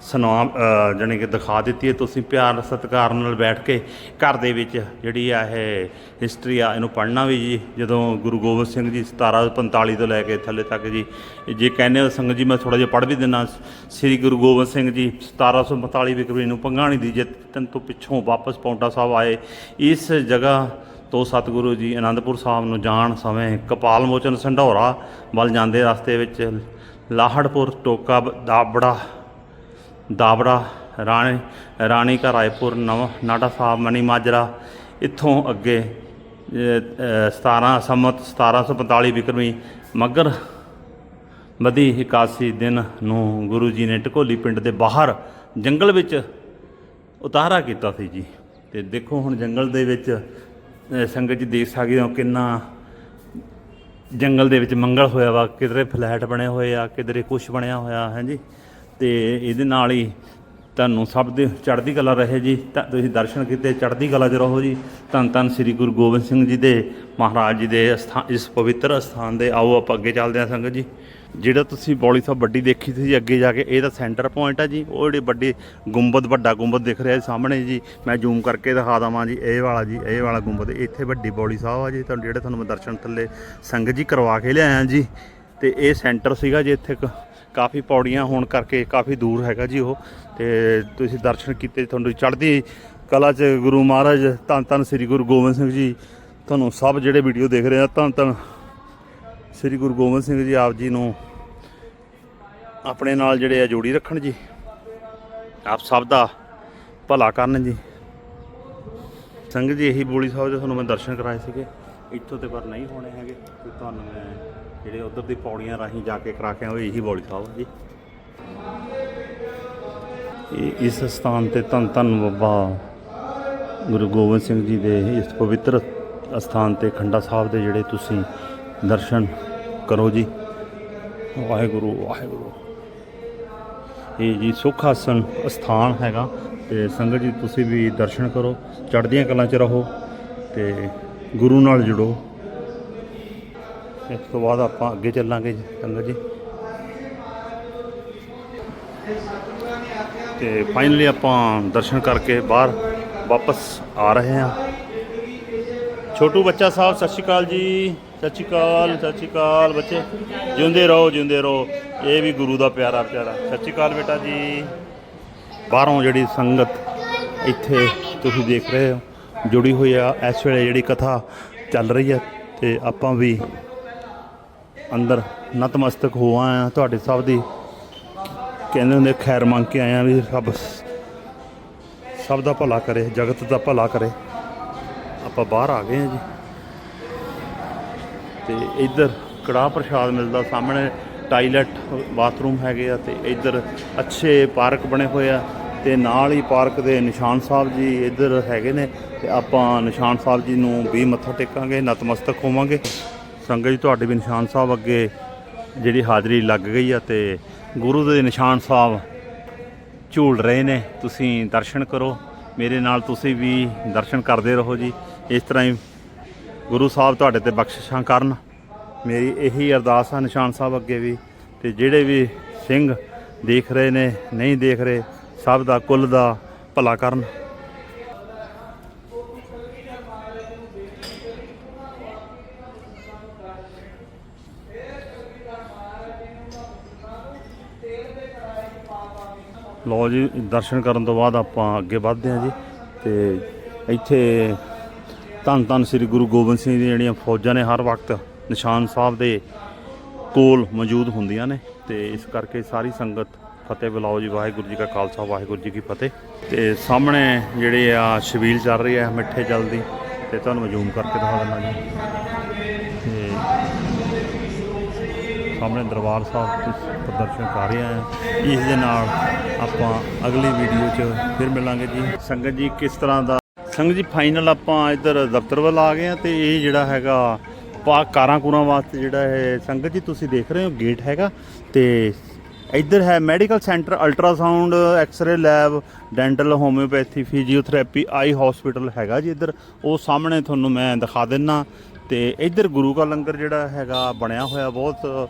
ਸੁਣਾ ਅ, ਜਾਣੀ ਕਿ ਦਿਖਾ ਦਿੱਤੀ ਹੈ। ਤੁਸੀਂ ਪਿਆਰ ਸਤਿਕਾਰ ਨਾਲ ਬੈਠ ਕੇ ਘਰ ਦੇ ਵਿੱਚ ਜਿਹੜੀ ਆ ਇਹ ਹਿਸਟਰੀ ਆ ਇਹਨੂੰ ਪੜ੍ਹਨਾ ਵੀ ਜੀ। ਜਦੋਂ ਗੁਰੂ ਗੋਬਿੰਦ ਸਿੰਘ ਜੀ 1745 ਤੋਂ ਲੈ ਕੇ ਥੱਲੇ ਤੱਕ ਜੀ ਜੇ ਕਹਿੰਦੇ ਹੋ ਸੰਗਤ ਜੀ ਮੈਂ ਥੋੜਾ ਜਿਹਾ ਪੜ੍ਹ ਵੀ ਦਿੰਨਾ ਸ੍ਰੀ ਗੁਰੂ ਗੋਬਿੰਦ ਸਿੰਘ ਜੀ 1745 ਵਿਕਰੀ ਨੂੰ ਪੰਗਾਣੀ ਦੀ ਜਿੱਤਨ ਤੋਂ ਪਿੱਛੋਂ ਵਾਪਸ ਪੌਂਟਾ ਸਾਹਿਬ ਆਏ। ਇਸ ਜਗ੍ਹਾ ਤੋਂ ਸਤਿਗੁਰੂ ਜੀ ਅਨੰਦਪੁਰ ਸਾਹਿਬ ਨੂੰ ਜਾਣ ਸਮੇਂ ਕਪਾਲ ਮੋਚਨ ਸੰਢੌਰਾ ਵੱਲ ਜਾਂਦੇ ਰਸਤੇ ਵਿੱਚ ਲਾਹੜਪੁਰ ਟੋਕਾ ਦਾਬੜਾ ਦਾਬੜਾ ਰਾਣੀ ਰਾਣੀ ਕਾ ਰਾਏਪੁਰ ਨਵ ਨਾਟਾ ਸਾਹਿਬ ਮਨੀ ਮਾਜਰਾ ਇੱਥੋਂ ਅੱਗੇ ਅ, ਅ, 17 ਸੰਮਤ 1745 ਵਿਕਰਮੀ ਮਗਰ ਮਦੀ 81 ਦਿਨ ਨੂੰ ਗੁਰੂ ਜੀ ਨੇ ਢਕੋਲੀ ਪਿੰਡ ਦੇ ਬਾਹਰ ਜੰਗਲ ਵਿੱਚ ਉਤਾਰਾ ਕੀਤਾ ਸੀ ਜੀ। ਤੇ ਦੇਖੋ ਹੁਣ ਜੰਗਲ ਦੇ ਵਿੱਚ ਸੰਗਤ ਜੀ ਦੇਖ ਸਕਦੇ ਹੋ ਕਿੰਨਾ ਜੰਗਲ ਦੇ ਵਿੱਚ ਮੰਗਲ ਹੋਇਆ ਵਾ ਕਿਧਰੇ ਫਲੈਟ ਬਣੇ ਹੋਏ ਆ ਕਿਧਰੇ ਕੁਛ ਬਣਿਆ ਹੋਇਆ ਹੈ ਜੀ? ਤੇ ਇਹਦੇ ਨਾਲ ਹੀ ਤੁਹਾਨੂੰ ਸਭ ਦੇ ਚੜ੍ਹਦੀ ਕਲਾ ਰਹੇ ਜੀ। ਤਾਂ ਤੁਸੀਂ ਦਰਸ਼ਨ ਕੀਤੇ, ਚੜ੍ਹਦੀ ਕਲਾ 'ਚ ਰਹੋ ਜੀ। ਧੰਨ ਧੰਨ ਸ੍ਰੀ ਗੁਰੂ ਗੋਬਿੰਦ ਸਿੰਘ ਜੀ ਦੇ, ਮਹਾਰਾਜ ਜੀ ਦੇ ਸਥਾਨ ਇਸ ਪਵਿੱਤਰ ਸਥਾਨ ਦੇ ਆਓ ਆਪਾਂ ਅੱਗੇ ਚੱਲਦੇ ਹਾਂ ਸੰਗਤ ਜੀ। ਜਿਹੜਾ ਤੁਸੀਂ ਬੌਲੀ ਸਾਹਿਬ ਵੱਡੀ ਦੇਖੀ ਸੀ ਅੱਗੇ ਜਾ ਕੇ, ਇਹ ਤਾਂ ਸੈਂਟਰ ਪੁਆਇੰਟ ਆ ਜੀ। ਉਹ ਜਿਹੜੀ ਵੱਡੀ ਗੁੰਬਦ, ਵੱਡਾ ਗੁੰਬਦ ਦਿਖ ਰਿਹਾ ਜੀ ਸਾਹਮਣੇ ਜੀ। ਮੈਂ ਜ਼ੂਮ ਕਰਕੇ ਦਿਖਾ ਦਵਾਂ ਜੀ, ਇਹ ਵਾਲਾ ਜੀ, ਇਹ ਵਾਲਾ ਗੁੰਬਦ। ਇੱਥੇ ਵੱਡੀ ਬੌਲੀ ਸਾਹਿਬ ਆ ਜੀ। ਤੁਹਾਨੂੰ ਜਿਹੜੇ ਤੁਹਾਨੂੰ ਮੈਂ ਦਰਸ਼ਨ ਥੱਲੇ ਸੰਗਤ ਜੀ ਕਰਵਾ ਕੇ ਲਿਆਇਆ ਜੀ। ਤੇ ਇਹ ਸੈਂਟਰ ਸੀਗਾ ਜੀ ਇੱਥੇ ਕ- ਕਾਫੀ ਪੌੜੀਆਂ ਹੋਣ ਕਰਕੇ ਕਾਫੀ ਦੂਰ ਹੈਗਾ ਜੀ ਉਹ। ਤੇ ਤੁਸੀਂ ਦਰਸ਼ਨ ਕੀਤੇ, ਤੁਹਾਨੂੰ ਚੜ੍ਹਦੀ ਕਲਾ 'ਚ ਗੁਰੂ ਮਹਾਰਾਜ, ਧੰਨ ਧੰਨ ਸ੍ਰੀ ਗੁਰੂ ਗੋਬਿੰਦ ਸਿੰਘ ਜੀ, ਤੁਹਾਨੂੰ ਸਭ ਜਿਹੜੇ ਵੀਡੀਓ ਦੇਖ ਰਹੇ ਆ, ਧੰਨ ਧੰਨ ਸ੍ਰੀ ਗੁਰੂ ਗੋਬਿੰਦ ਸਿੰਘ ਜੀ ਆਪ ਜੀ ਨੂੰ ਆਪਣੇ ਨਾਲ ਜਿਹੜੇ ਆ ਜੋੜੀ ਰੱਖਣ ਜੀ। ਆਪ ਸਭ ਦਾ ਭਲਾ ਕਰਨ ਜੀ। ਸੰਗਤ ਜੀ, ਇਹੀ ਬੋਲੀ ਸਾਹਿਬ ਦੇ ਤੁਹਾਨੂੰ ਮੈਂ ਦਰਸ਼ਨ ਕਰਾਏ ਸੀਗੇ, ਇੱਥੋਂ ਤੇ ਪਰ ਨਹੀਂ ਹੋਣੇ ਹੈਗੇ, ਤੇ ਤੁਹਾਨੂੰ ਮੈਂ ਜਿਹੜੇ ਉਧਰ ਦੀ ਪੌੜੀਆਂ ਰਾਹੀਂ ਜਾ ਕੇ ਕਰਾ ਕੇ ਆਏ ਇਹੀ ਬੋਲੀ ਸਾਹਿਬ ਆ ਜੀ। ਇਹ ਇਸ ਸਥਾਨ ਤੇ ਧੰਨ ਧੰਨ ਬਾਬਾ ਗੁਰੂ ਗੋਬਿੰਦ ਸਿੰਘ ਜੀ ਦੇ ਇਸ ਪਵਿੱਤਰ ਅਸਥਾਨ ਤੇ ਖੰਡਾ ਸਾਹਿਬ ਦੇ ਜਿਹੜੇ ਤੁਸੀਂ ਦਰਸ਼ਨ ਕਰੋ ਜੀ। ਵਾਹਿਗੁਰੂ ਵਾਹਿਗੁਰੂ। ਇਹ ਜੀ ਸੁੱਖ ਆਸਨ ਸਥਾਨ ਹੈਗਾ ਤੇ ਸੰਗਤ ਜੀ ਤੁਸੀਂ ਵੀ ਦਰਸ਼ਨ ਕਰੋ, ਚੜ੍ਹਦੀਆਂ ਕਲਾਂ 'ਚ ਰਹੋ ਤੇ ਗੁਰੂ ਨਾਲ ਜੁੜੋ। ਇਸ ਤੋਂ ਬਾਅਦ ਆਪਾਂ ਅੱਗੇ ਚੱਲਾਂਗੇ ਜੀ ਸੰਗਤ ਜੀ। ਤੇ ਫਾਈਨਲੀ ਆਪਾਂ ਦਰਸ਼ਨ ਕਰਕੇ ਬਾਹਰ ਵਾਪਸ ਆ ਰਹੇ ਹਾਂ। ਛੋਟੂ ਬੱਚਾ ਸਾਹਿਬ, ਸਤਿ ਸ਼੍ਰੀ ਅਕਾਲ ਜੀ। ਸਤਿ ਸ਼੍ਰੀ ਅਕਾਲ, ਸਤਿ ਸ਼੍ਰੀ ਅਕਾਲ ਬੱਚੇ। ਜਿਉਂਦੇ ਰਹੋ ਜਿਉਂਦੇ ਰਹੋ। ਇਹ ਵੀ ਗੁਰੂ ਦਾ ਪਿਆਰਾ ਪਿਆਰਾ। ਸਤਿ ਸ਼੍ਰੀ ਅਕਾਲ ਬੇਟਾ ਜੀ। ਬਾਹਰੋਂ ਜਿਹੜੀ ਸੰਗਤ ਇੱਥੇ ਤੁਸੀਂ ਦੇਖ ਰਹੇ ਹੋ, ਜੁੜੀ ਹੋਈ ਆ। ਇਸ ਵੇਲੇ ਜਿਹੜੀ ਕਥਾ ਚੱਲ ਰਹੀ ਹੈ, ਤੇ ਆਪਾਂ ਵੀ ਅੰਦਰ ਨਤਮਸਤਕ ਹੋ ਆਏ ਤੁਹਾਡੇ ਸਭ ਦੀ। ਕਹਿੰਦੇ ਹੁੰਦੇ, ਖੈਰ ਮੰਗ ਕੇ ਆਏ ਆ ਵੀ ਰੱਬ ਸਭ ਦਾ ਭਲਾ ਕਰੇ, ਜਗਤ ਦਾ ਭਲਾ ਕਰੇ। ਆਪਾਂ ਬਾਹਰ ਆ ਗਏ ਆ ਜੀ। ਤੇ ਇੱਧਰ ਕੜਾਹ ਪ੍ਰਸ਼ਾਦ ਮਿਲਦਾ, ਸਾਹਮਣੇ ਟਾਇਲਟ, ਬਾਥਰੂਮ ਹੈਗੇ ਆ ਤੇ ਇੱਧਰ ਅੱਛੇ ਪਾਰਕ ਬਣੇ ਹੋਏ ਆ ਤੇ ਨਾਲ ਹੀ ਪਾਰਕ ਦੇ ਨਿਸ਼ਾਨ ਸਾਹਿਬ ਜੀ ਇੱਧਰ ਹੈਗੇ ਨੇ ਤੇ ਆਪਾਂ ਨਿਸ਼ਾਨ ਸਾਹਿਬ ਜੀ ਨੂੰ ਵੀ ਮੱਥਾ ਟੇਕਾਂਗੇ, ਨਤਮਸਤਕ ਹੋਵਾਂਗੇ। ਸੰਗਤ ਜੀ, ਤੁਹਾਡੇ ਵੀ ਨਿਸ਼ਾਨ ਸਾਹਿਬ ਅੱਗੇ ਜਿਹੜੀ ਹਾਜ਼ਰੀ ਲੱਗ ਗਈ ਆ ਤੇ ਗੁਰੂ ਦੇ ਨਿਸ਼ਾਨ ਸਾਹਿਬ ਝੂਲ ਰਹੇ ਨੇ, ਤੁਸੀਂ ਦਰਸ਼ਨ ਕਰੋ। ਮੇਰੇ ਨਾਲ ਤੁਸੀਂ ਵੀ ਦਰਸ਼ਨ ਕਰਦੇ ਰਹੋ ਜੀ। ਇਸ ਤਰ੍ਹਾਂ ਹੀ ਗੁਰੂ ਸਾਹਿਬ ਤੁਹਾਡੇ ਤੇ ਬਖਸ਼ਿਸ਼ਾਂ ਕਰਨ। ਮੇਰੀ ਇਹੀ ਅਰਦਾਸ ਆ ਨਿਸ਼ਾਨ ਸਾਹਿਬ ਅੱਗੇ ਵੀ, ਤੇ ਜਿਹੜੇ ਵੀ ਸਿੰਘ ਦੇਖ ਰਹੇ ਨੇ, ਨਹੀਂ ਦੇਖ ਰਹੇ, ਸਭ ਦਾ, ਕੁੱਲ ਦਾ ਭਲਾ ਕਰਨ। ਲੋ ਜੀ, ਦਰਸ਼ਨ ਕਰਨ ਤੋਂ ਬਾਅਦ ਆਪਾਂ ਅੱਗੇ ਵਧਦੇ ਹਾਂ ਜੀ। ਤੇ ਇੱਥੇ ਧੰਨ ਧੰਨ ਸ੍ਰੀ ਗੁਰੂ ਗੋਬਿੰਦ ਸਿੰਘ ਦੀਆਂ ਜਿਹੜੀਆਂ ਫੌਜਾਂ ਨੇ, ਹਰ ਵਕਤ ਨਿਸ਼ਾਨ ਸਾਹਿਬ ਦੇ ਕੋਲ ਮੌਜੂਦ ਹੁੰਦੀਆਂ ਨੇ। ਤੇ ਇਸ ਕਰਕੇ ਸਾਰੀ ਸੰਗਤ ਫਤਿਹ ਬੁਲਾਓ ਜੀ, ਵਾਹਿਗੁਰੂ ਜੀ ਕਾ ਖਾਲਸਾ, ਵਾਹਿਗੁਰੂ ਜੀ ਕੀ ਫਤਿਹ। ਤੇ ਸਾਹਮਣੇ ਜਿਹੜੇ ਆ, ਸ਼ਬੀਲ ਚੱਲ ਰਹੀ ਹੈ ਮਿੱਠੇ ਜਲ ਦੀ। ਤੇ ਤੁਹਾਨੂੰ ਮੈਂ ਜ਼ੂਮ ਕਰਕੇ ਦਿਖਾ ਦਿੰਦਾ ਜੀ। ਸਾਹਮਣੇ ਦਰਬਾਰ ਸਾਹਿਬ ਪ੍ਰਦਰਸ਼ਨ ਕਰ ਰਿਹਾ ਆ ਇਸ ਦੇ ਨਾਲ ਆਪਾਂ ਅਗਲੀ ਵੀਡੀਓ 'ਚ ਫਿਰ ਮਿਲਾਂਗੇ ਜੀ। ਸੰਗਤ ਜੀ, ਕਿਸ ਤਰ੍ਹਾਂ ਦਾ ਸੰਗਤ ਜੀ ਫਾਈਨਲ ਆਪਾਂ ਇੱਧਰ ਦਫ਼ਤਰ ਵੱਲ ਆ ਗਏ ਆ ਤੇ ਇਹ ਜਿਹੜਾ ਹੈਗਾ ਪਾ ਕਾਰਾਂ ਕੁਰਾਂ ਵਾਸਤੇ ਜਿਹੜਾ ਹੈ ਸੰਗਤ ਜੀ, ਤੁਸੀਂ ਦੇਖ ਰਹੇ ਹੋ ਗੇਟ ਹੈਗਾ ਤੇ ਇੱਧਰ ਹੈ medical centre ultrasound X ray lab dental homeopathy physiotherapy eye hospital ਹੈਗਾ ਜੀ ਇੱਧਰ। ਉਹ ਸਾਹਮਣੇ ਤੁਹਾਨੂੰ ਮੈਂ ਦਿਖਾ ਦਿੰਨਾ। ਤੇ ਇੱਧਰ ਗੁਰੂ ਕਾ ਲੰਗਰ ਜਿਹੜਾ ਹੈਗਾ ਬਣਿਆ ਹੋਇਆ ਬਹੁਤ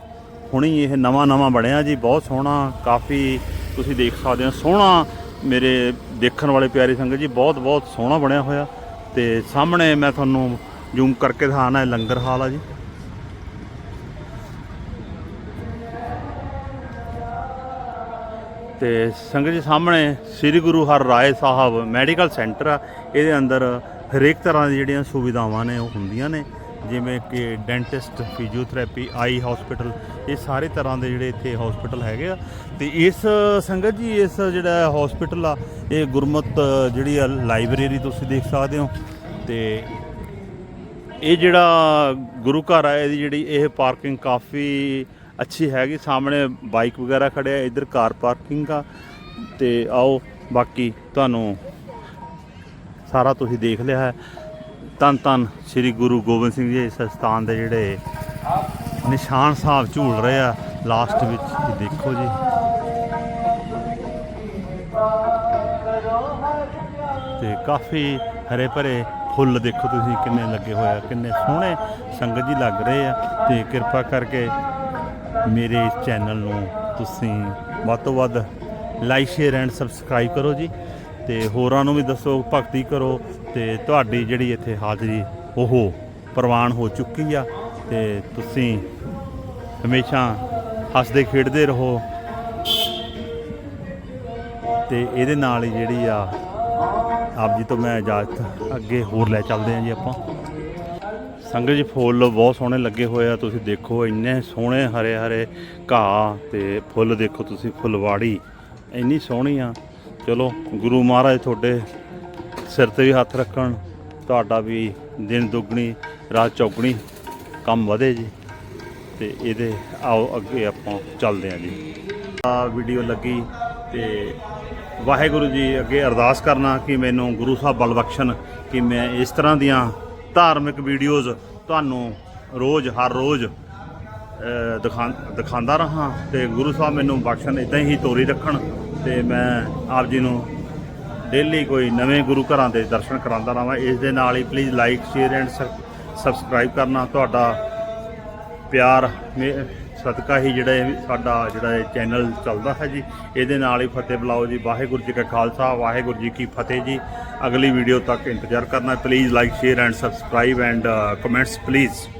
ਹੁਣੀ ਇਹ ਨਵਾਂ ਨਵਾਂ ਬਣਿਆ ਜੀ, ਬਹੁਤ ਸੋਹਣਾ, ਕਾਫੀ ਤੁਸੀਂ ਦੇਖ ਸਕਦੇ ਹੋ, ਸੋਹਣਾ ਮੇਰੇ ਦੇਖਣ ਵਾਲੇ ਪਿਆਰੇ ਸੰਗਤ ਜੀ, ਬਹੁਤ ਬਹੁਤ ਸੋਹਣਾ ਬਣਿਆ ਹੋਇਆ। ਤੇ ਸਾਹਮਣੇ ਮੈਂ ਤੁਹਾਨੂੰ ਜ਼ੂਮ ਕਰਕੇ ਦਿਖਾਣਾ ਹੈ ਲੰਗਰ ਹਾਲ ਆ ਜੀ। ਤੇ ਸੰਗਤ ਜੀ, ਸਾਹਮਣੇ ਸ੍ਰੀ ਗੁਰੂ ਹਰ ਰਾਏ ਸਾਹਿਬ ਮੈਡੀਕਲ ਸੈਂਟਰ ਆ, ਇਹਦੇ ਅੰਦਰ ਹਰੇਕ ਤਰ੍ਹਾਂ ਦੀ ਜਿਹੜੀਆਂ ਸੁਵਿਧਾਵਾਂ ਨੇ, ਉਹ ਹੁੰਦੀਆਂ ਨੇ। ਜਿਵੇਂ ਕਿ ਡੈਂਟਿਸਟ, ਫਿਜ਼ੀਓਥੈਰੇਪੀ, ਆਈ ਹਸਪੀਟਲ ਇਹ ਸਾਰੇ ਤਰ੍ਹਾਂ ਦੇ ਜਿਹੜੇ ਇੱਥੇ ਹਸਪੀਟਲ ਹੈਗੇ ਆ। ਤੇ ਇਸ ਸੰਗਤ ਜੀ, ਇਸ ਜਿਹੜਾ ਹਸਪੀਟਲ ਆ, ਇਹ ਗੁਰਮਤ ਜਿਹੜੀ ਆ ਲਾਇਬ੍ਰੇਰੀ ਤੁਸੀਂ ਦੇਖ ਸਕਦੇ ਹੋ। ਤੇ ਇਹ ਜਿਹੜਾ ਗੁਰੂ ਘਰ ਆ, ਇਹਦੀ ਜਿਹੜੀ ਇਹ ਪਾਰਕਿੰਗ ਕਾਫੀ ਅੱਛੀ ਹੈਗੀ। ਸਾਹਮਣੇ ਬਾਈਕ ਵਗੈਰਾ ਖੜਿਆ ਇੱਧਰ ਕਾਰ ਪਾਰਕਿੰਗ ਆ। ਤੇ ਆਓ, ਬਾਕੀ ਤੁਹਾਨੂੰ ਸਾਰਾ ਤੁਸੀਂ ਦੇਖ ਲਿਆ ਹੈ। ਧੰਨ ਧੰਨ ਸ੍ਰੀ ਗੁਰੂ ਗੋਬਿੰਦ ਸਿੰਘ ਜੀ, ਇਸ ਸਥਾਨ ਦੇ ਜਿਹੜੇ ਨਿਸ਼ਾਨ ਸਾਹਿਬ ਝੂਲ ਰਹੇ ਆ, ਲਾਸਟ ਵਿੱਚ ਦੇਖੋ ਜੀ। ਤੇ ਕਾਫੀ ਹਰੇ ਭਰੇ ਫੁੱਲ ਦੇਖੋ ਤੁਸੀਂ ਕਿੰਨੇ ਲੱਗੇ ਹੋਏ ਆ, ਕਿੰਨੇ ਸੋਹਣੇ ਸੰਗਤ ਜੀ ਲੱਗ ਰਹੇ ਆ। ਤੇ ਕਿਰਪਾ ਕਰਕੇ ਮੇਰੇ ਚੈਨਲ ਨੂੰ ਤੁਸੀਂ ਵੱਧ ਤੋਂ ਵੱਧ ਲਾਈਕ, ਸ਼ੇਅਰ ਐਂਡ ਸਬਸਕ੍ਰਾਈਬ ਕਰੋ ਜੀ। ਤੇ ਹੋਰਾਂ ਨੂੰ ਵੀ ਦੱਸੋ, ਭਗਤੀ ਕਰੋ। ਤੇ ਤੁਹਾਡੀ ਜਿਹੜੀ ਇੱਥੇ ਹਾਜ਼ਰੀ, ਉਹ ਪ੍ਰਵਾਨ ਹੋ ਚੁੱਕੀ ਆ। ਤੇ ਤੁਸੀਂ ਹਮੇਸ਼ਾ ਹੱਸਦੇ, ਖੇਡਦੇ ਰਹੋ। ਤੇ ਇਹਦੇ ਨਾਲ ਹੀ ਜਿਹੜੀ ਆ, ਆਪ ਜੀ ਤੋਂ ਮੈਂ ਇਜਾਜ਼ਤ ਅੱਗੇ ਹੋਰ ਲੈ ਚੱਲਦੇ ਹਾਂ ਜੀ ਆਪਾਂ। ਸੰਗਤ ਜੀ, ਫੁੱਲ ਬਹੁਤ ਸੋਹਣੇ ਲੱਗੇ ਹੋਏ ਆ। ਤੁਸੀਂ ਦੇਖੋ, ਇੰਨੇ ਸੋਹਣੇ ਹਰੇ ਹਰੇ ਘਾਹ ਤੇ ਫੁੱਲ ਦੇਖੋ ਤੁਸੀਂ, ਫੁੱਲਵਾੜੀ। ਇੰਨੀ ਸੋਹਣੀ ਆ। ਚਲੋ, ਗੁਰੂ ਮਹਾਰਾਜ ਤੁਹਾਡੇ ਸਿਰ ਤੇ ਵੀ ਹੱਥ ਰੱਖਣ, ਤੁਹਾਡਾ ਵੀ ਦਿਨ ਦੁੱਗਣੀ, ਰਾਤ ਚੌਗਣੀ, ਕੰਮ ਵਧੇ ਜੀ। ਤੇ ਇਹਦੇ ਆਓ ਅੱਗੇ ਆਪਾਂ ਚੱਲਦੇ ਹਾਂ ਜੀ। ਆ ਵੀਡੀਓ ਲੱਗੀ ਤੇ ਵਾਹਿਗੁਰੂ ਜੀ ਅੱਗੇ ਅਰਦਾਸ ਕਰਨਾ ਕਿ ਮੈਨੂੰ ਗੁਰੂ ਸਾਹਿਬ ਬਲ ਬਖਸ਼ਣ, ਕਿ ਮੈਂ ਇਸ ਤਰ੍ਹਾਂ ਦੀਆਂ ਧਾਰਮਿਕ ਵੀਡੀਓਜ਼ ਤੁਹਾਨੂੰ ਰੋਜ਼, ਹਰ ਰੋਜ਼ ਦਿਖਾ, ਦਿਖਾਉਂਦਾ ਰਹਾ ਤੇ ਗੁਰੂ ਸਾਹਿਬ ਮੈਨੂੰ ਬਖਸ਼ਣ ਇਦਾਂ ਹੀ ਤੋਰੀ ਰੱਖਣ ਤੇ ਮੈਂ ਆਪ ਜੀ ਨੂੰ ਡੇਲੀ ਕੋਈ ਨਵੇਂ ਗੁਰੂ ਘਰਾਂ ਦੇ ਦਰਸ਼ਨ ਕਰਾਉਂਦਾ ਰਹਾਂ। ਇਸ ਦੇ ਨਾਲ ਹੀ please like share and subscribe ਕਰਨਾ। ਤੁਹਾਡਾ ਪਿਆਰ ਮੇ- ਸਦਕਾ ਹੀ ਜਿਹੜਾ ਇਹ ਸਾਡਾ ਜਿਹੜਾ ਇਹ ਚੈਨਲ ਚੱਲਦਾ ਹੈ ਜੀ। ਇਹਦੇ ਨਾਲ ਹੀ ਫਤਿਹ ਬੁਲਾਓ ਜੀ। ਵਾਹਿਗੁਰੂ ਜੀ ਕਾ ਖਾਲਸਾ, ਵਾਹਿਗੁਰੂ ਜੀ ਕੀ ਫਤਿਹ ਜੀ। ਅਗਲੀ ਵੀਡੀਓ ਤੱਕ ਇੰਤਜ਼ਾਰ ਕਰਨਾ। Please like share and subscribe and comments please